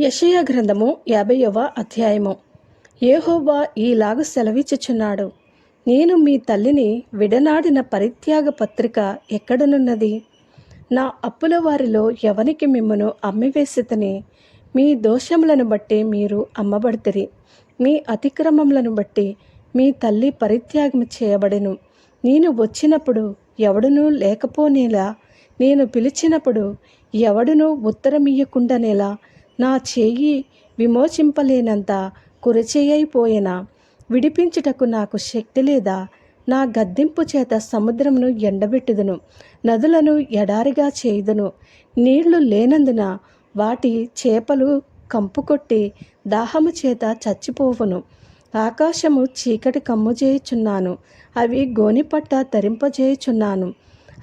యషయ గ్రంథము యాభైవ అధ్యాయము. ఏహోవా ఈలాగు సెలవిచ్చుచున్నాడు. నేను మీ తల్లిని విడనాడిన పరిత్యాగ పత్రిక ఎక్కడనున్నది? నా అప్పుల వారిలో ఎవనికి మిమ్మను అమ్మివేసితని? మీ దోషములను బట్టి మీరు అమ్మబడితిరి. మీ అతిక్రమములను బట్టి మీ తల్లి పరిత్యాగం చేయబడెను. నేను వచ్చినప్పుడు ఎవడునూ లేకపోనేలా నేను పిలిచినప్పుడు ఎవడునూ ఉత్తరమియ్యకుండానేలా నా చేయి విమోచింపలేనంత కురచేయైపోయిన? విడిపించుటకు నాకు శక్తి లేదా? నా గద్దింపు చేత సముద్రమును ఎండబెట్టుదును నదులను ఎడారిగా చేయుదును. నీళ్ళు లేనందున వాటి చేపలు కంపుకొట్టి దాహము చేత చచ్చిపోవును. ఆకాశము చీకటి కమ్ముజేయుచున్నాను అవి గోనిపట్ట తరింపజేయుచున్నాను.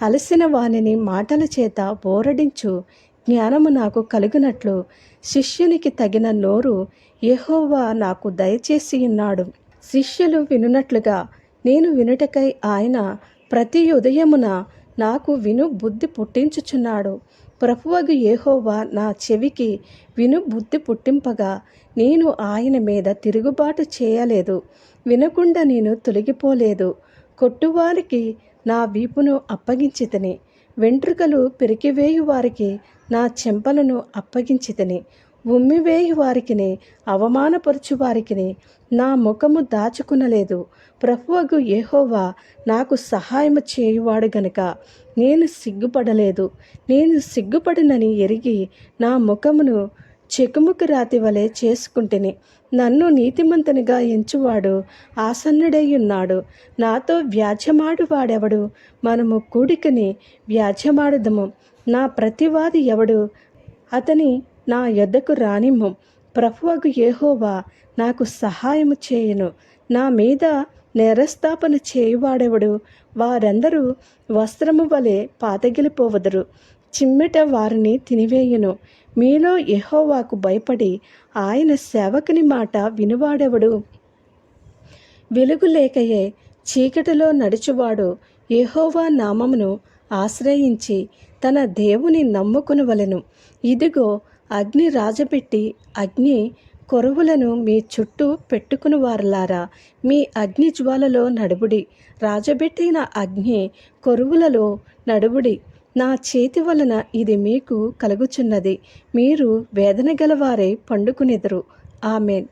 అలసిన వానిని మాటల చేత బోరడించు జ్ఞానము నాకు కలిగినట్లు శిష్యునికి తగిన నోరు యెహోవా నాకు దయచేసి ఉన్నాడు. శిష్యులు వినునట్లుగా నేను వినుటకై ఆయన ప్రతి ఉదయమున నాకు విను బుద్ధి పుట్టించుచున్నాడు. ప్రభువగు ఏహోవా నా చెవికి విను బుద్ధి పుట్టింపగా నేను ఆయన మీద తిరుగుబాటు చేయలేదు. వినకుండా నేను తొలగిపోలేదు. కొట్టువారికి నా వీపును అప్పగించితిని. వెంట్రుకలు పెరికివేయు వారికి నా చెంపలను అప్పగించితిని. ఉమ్మివేయు వారికిని అవమానపరచు వారికిని నా ముఖము దాచుకునలేదు. ప్రభువగు ఏహోవా నాకు సహాయము చేయువాడు గనుక నేను సిగ్గుపడలేదు. నేను సిగ్గుపడినని ఎరిగి నా ముఖమును చెకుముకు రాతి వలె చేసుకుంటుని. నన్ను నీతిమంతునిగా ఎంచువాడు ఆసన్నుడై నాతో వ్యాజ్యమాడు వాడెవడు? మనము కూడికని వ్యాజ్యమాడదము. నా ప్రతివాది ఎవడు? అతని నా యొద్దకు రానిమ్ము. ప్రభువగు ఏహోవా నాకు సహాయము చేయను. నా మీద నేరస్థాపన చేయువాడెవడు? వారందరూ వస్త్రము వలె పాతగిలిపోవదరు. చిమ్మెట వారిని తినివేయును. మీలో యహోవాకు భయపడి ఆయన సేవకుని మాట వినువాడెవడు? వెలుగు లేకయే చీకటిలో నడుచువాడు యహోవా నామమును ఆశ్రయించి తన దేవుని నమ్ముకునవలెను. ఇదిగో అగ్ని రాజబెట్టి అగ్ని కొరువులను మీ చుట్టూ పెట్టుకుని వారలారా మీ అగ్ని జ్వాలలో నడుబుడి. రాజబెట్టిన అగ్ని కొరువులలో నడుబుడి. నా చేతి వలన ఇది మీకు కలుగుచున్నది. మీరు వేదన గలవారే పండుకునెదరు. ఆమెన్.